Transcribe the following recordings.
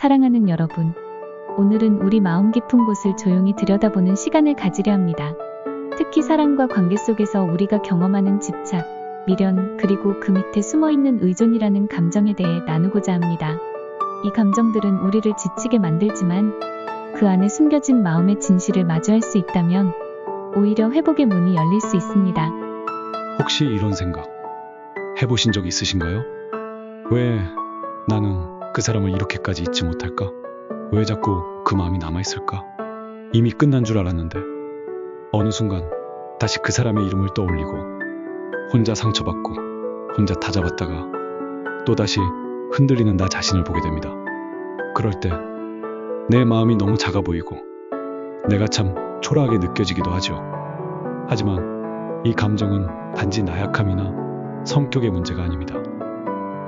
사랑하는 여러분, 오늘은 우리 마음 깊은 곳을 조용히 들여다보는 시간을 가지려 합니다. 특히 사랑과 관계 속에서 우리가 경험하는 집착, 미련, 그리고 그 밑에 숨어 있는 의존이라는 감정에 대해 나누고자 합니다. 이 감정들은 우리를 지치게 만들지만 그 안에 숨겨진 마음의 진실을 마주할 수 있다면 오히려 회복의 문이 열릴 수 있습니다. 혹시 이런 생각 해보신 적 있으신가요? 왜 나는 그 사람을 이렇게까지 잊지 못할까? 왜 자꾸 그 마음이 남아있을까? 이미 끝난 줄 알았는데 어느 순간 다시 그 사람의 이름을 떠올리고 혼자 상처받고 혼자 다잡았다가 또다시 흔들리는 나 자신을 보게 됩니다. 그럴 때 내 마음이 너무 작아 보이고 내가 참 초라하게 느껴지기도 하죠. 하지만 이 감정은 단지 나약함이나 성격의 문제가 아닙니다.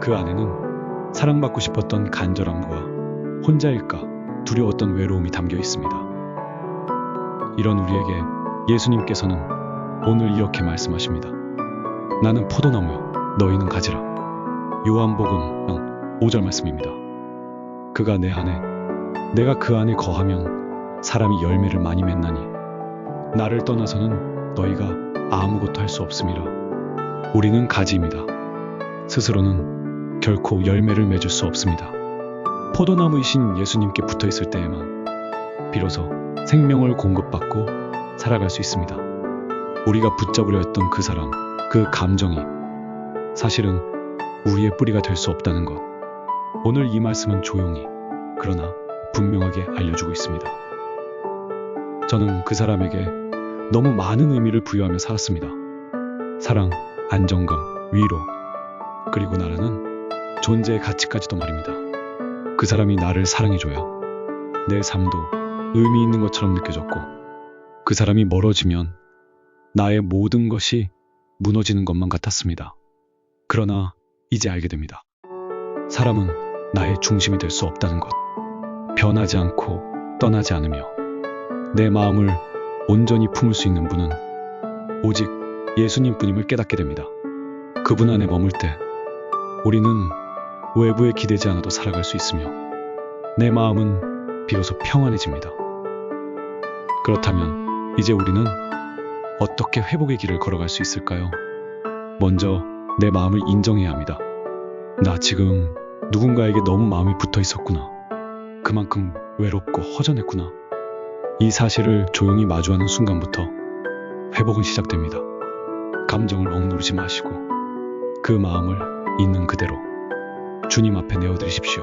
그 안에는 사랑받고 싶었던 간절함과 혼자일까 두려웠던 외로움이 담겨 있습니다. 이런 우리에게 예수님께서는 오늘 이렇게 말씀하십니다. 나는 포도나무요, 너희는 가지라. 요한복음 5절 말씀입니다. 그가 내 안에, 내가 그 안에 거하면 사람이 열매를 많이 맺나니, 나를 떠나서는 너희가 아무것도 할 수 없음이라. 우리는 가지입니다. 스스로는 결코 열매를 맺을 수 없습니다. 포도나무이신 예수님께 붙어 있을 때에만 비로소 생명을 공급받고 살아갈 수 있습니다. 우리가 붙잡으려 했던 그 사람, 그 감정이 사실은 우리의 뿌리가 될 수 없다는 것. 오늘 이 말씀은 조용히, 그러나 분명하게 알려주고 있습니다. 저는 그 사람에게 너무 많은 의미를 부여하며 살았습니다. 사랑, 안정감, 위로, 그리고 나라는 존재의 가치까지도 말입니다. 그 사람이 나를 사랑해줘야 내 삶도 의미 있는 것처럼 느껴졌고, 그 사람이 멀어지면 나의 모든 것이 무너지는 것만 같았습니다. 그러나 이제 알게 됩니다. 사람은 나의 중심이 될 수 없다는 것. 변하지 않고 떠나지 않으며 내 마음을 온전히 품을 수 있는 분은 오직 예수님 뿐임을 깨닫게 됩니다. 그분 안에 머물 때 우리는 외부에 기대지 않아도 살아갈 수 있으며 내 마음은 비로소 평안해집니다. 그렇다면 이제 우리는 어떻게 회복의 길을 걸어갈 수 있을까요? 먼저 내 마음을 인정해야 합니다. 나 지금 누군가에게 너무 마음이 붙어 있었구나. 그만큼 외롭고 허전했구나. 이 사실을 조용히 마주하는 순간부터 회복은 시작됩니다. 감정을 억누르지 마시고 그 마음을 있는 그대로 주님 앞에 내어드리십시오.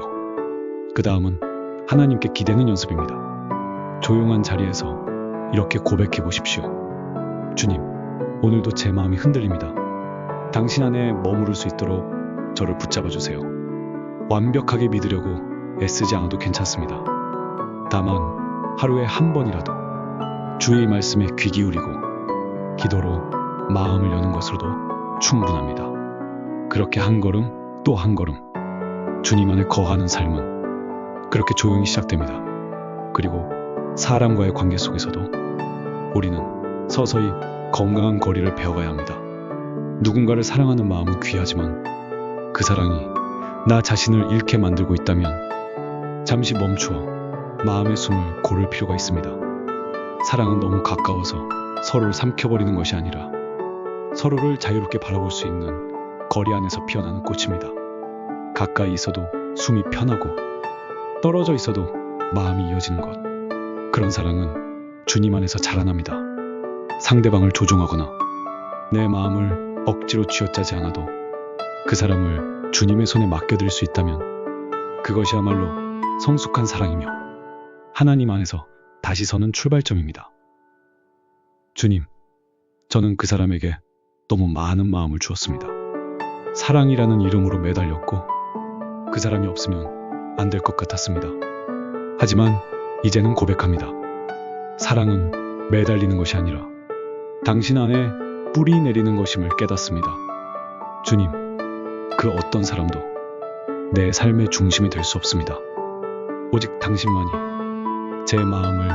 그 다음은 하나님께 기대는 연습입니다. 조용한 자리에서 이렇게 고백해 보십시오. 주님, 오늘도 제 마음이 흔들립니다. 당신 안에 머무를 수 있도록 저를 붙잡아 주세요. 완벽하게 믿으려고 애쓰지 않아도 괜찮습니다. 다만 하루에 한 번이라도 주의 말씀에 귀 기울이고 기도로 마음을 여는 것으로도 충분합니다. 그렇게 한 걸음 또 한 걸음 주님 안에 거하는 삶은 그렇게 조용히 시작됩니다. 그리고 사람과의 관계 속에서도 우리는 서서히 건강한 거리를 배워가야 합니다. 누군가를 사랑하는 마음은 귀하지만 그 사랑이 나 자신을 잃게 만들고 있다면 잠시 멈추어 마음의 숨을 고를 필요가 있습니다. 사랑은 너무 가까워서 서로를 삼켜버리는 것이 아니라 서로를 자유롭게 바라볼 수 있는 거리 안에서 피어나는 꽃입니다. 가까이 있어도 숨이 편하고 떨어져 있어도 마음이 이어지는 것. 그런 사랑은 주님 안에서 자라납니다. 상대방을 조종하거나 내 마음을 억지로 쥐어짜지 않아도 그 사람을 주님의 손에 맡겨드릴 수 있다면 그것이야말로 성숙한 사랑이며 하나님 안에서 다시 서는 출발점입니다. 주님, 저는 그 사람에게 너무 많은 마음을 주었습니다. 사랑이라는 이름으로 매달렸고 그 사람이 없으면 안 될 것 같았습니다. 하지만 이제는 고백합니다. 사랑은 매달리는 것이 아니라 당신 안에 뿌리 내리는 것임을 깨닫습니다. 주님, 그 어떤 사람도 내 삶의 중심이 될 수 없습니다. 오직 당신만이 제 마음을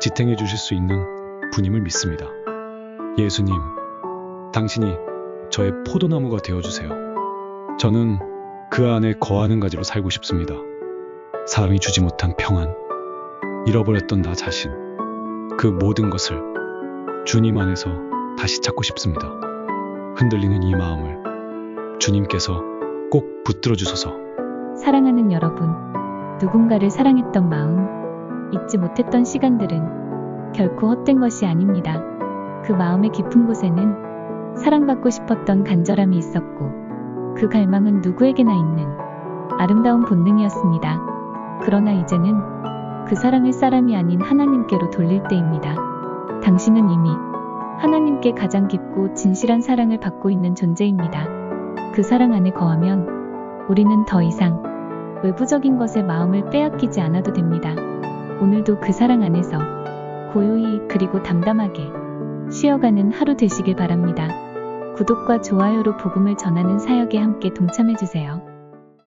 지탱해 주실 수 있는 분임을 믿습니다. 예수님, 당신이 저의 포도나무가 되어 주세요. 저는 그 안에 거하는 가지로 살고 싶습니다. 사람이 주지 못한 평안, 잃어버렸던 나 자신, 그 모든 것을 주님 안에서 다시 찾고 싶습니다. 흔들리는 이 마음을 주님께서 꼭 붙들어 주소서. 사랑하는 여러분, 누군가를 사랑했던 마음, 잊지 못했던 시간들은 결코 헛된 것이 아닙니다. 그 마음의 깊은 곳에는 사랑받고 싶었던 간절함이 있었고, 그 갈망은 누구에게나 있는 아름다운 본능이었습니다. 그러나 이제는 그 사랑을 사람이 아닌 하나님께로 돌릴 때입니다. 당신은 이미 하나님께 가장 깊고 진실한 사랑을 받고 있는 존재입니다. 그 사랑 안에 거하면 우리는 더 이상 외부적인 것에 마음을 빼앗기지 않아도 됩니다. 오늘도 그 사랑 안에서 고요히 그리고 담담하게 쉬어가는 하루 되시길 바랍니다. 구독과 좋아요로 복음을 전하는 사역에 함께 동참해주세요.